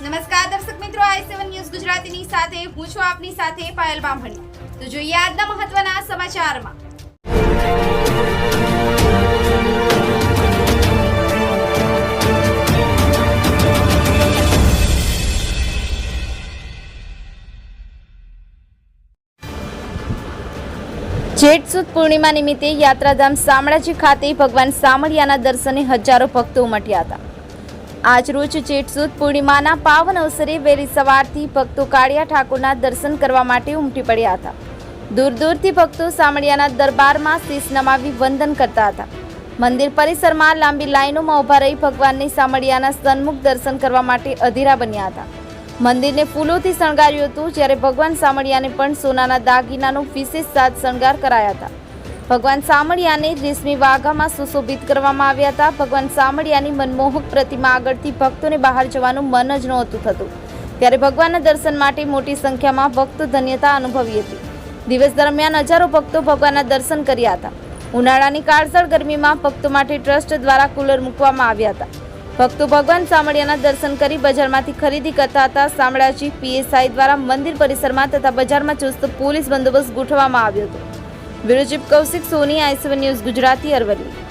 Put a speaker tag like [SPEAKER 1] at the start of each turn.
[SPEAKER 1] નમસ્કાર દર્શક મિત્રો, આઈ સેવન ન્યૂઝ ગુજરાતીની સાથે, હું છું આપની સાથે પાયલ બામણી. તો જોઈએ આજના મહત્વના સમાચારમાં. જેઠ સુદ પૂર્ણિમા નિમિત્તે યાત્રાધામ શામળાજી ખાતે ભગવાન સામળિયાના દર્શને હજારો ભક્તો ઉમટ્યા હતા. આજરોજ જેઠ સુદ પૂર્ણિમાના પાવન અવસરે વહેલી સવારથી ભક્તો કાળિયા ઠાકોરના દર્શન કરવા માટે ઉમટી પડ્યા હતા. દૂર દૂરથી ભક્તો સામળિયાના દરબારમાં શીશ નમાવી વંદન કરતા હતા. મંદિર પરિસરમાં લાંબી લાઈનોમાં ઊભા રહી ભગવાનની સામળિયાના સન્મુખ દર્શન કરવા માટે અધીરા બન્યા હતા. મંદિરને ફૂલોથી શણગાર્યું હતું, જ્યારે ભગવાન સામળિયાને પણ સોનાના દાગીનાનો વિશેષ સાજ શણગાર કરાયા હતા. ભગવાન સામળિયાને રેશમી વાઘામાં સુશોભિત કરવામાં આવ્યા હતા. ભગવાન સામળિયાની મનમોહક પ્રતિમા આગળથી ભક્તોને બહાર જવાનું મન જ નહોતું થતું. ત્યારે ભગવાનના દર્શન માટે મોટી સંખ્યામાં ભક્તો ધન્યતા અનુભવી હતી. દિવસ દરમિયાન હજારો ભક્તો ભગવાનના દર્શન કર્યા હતા. ઉનાળાની કાળઝાળ ગરમીમાં ભક્તો માટે ટ્રસ્ટ દ્વારા કુલર મૂકવામાં આવ્યા હતા. ભક્તો ભગવાન સામળિયાના દર્શન કરી બજારમાંથી ખરીદી કરતા હતા. શામળાજી પીએસઆઈ દ્વારા મંદિર પરિસરમાં તથા બજારમાં ચુસ્ત પોલીસ બંદોબસ્ત ગોઠવવામાં આવ્યો હતો. Chief Kaushik Soni I C one news Gujarati Aravalli.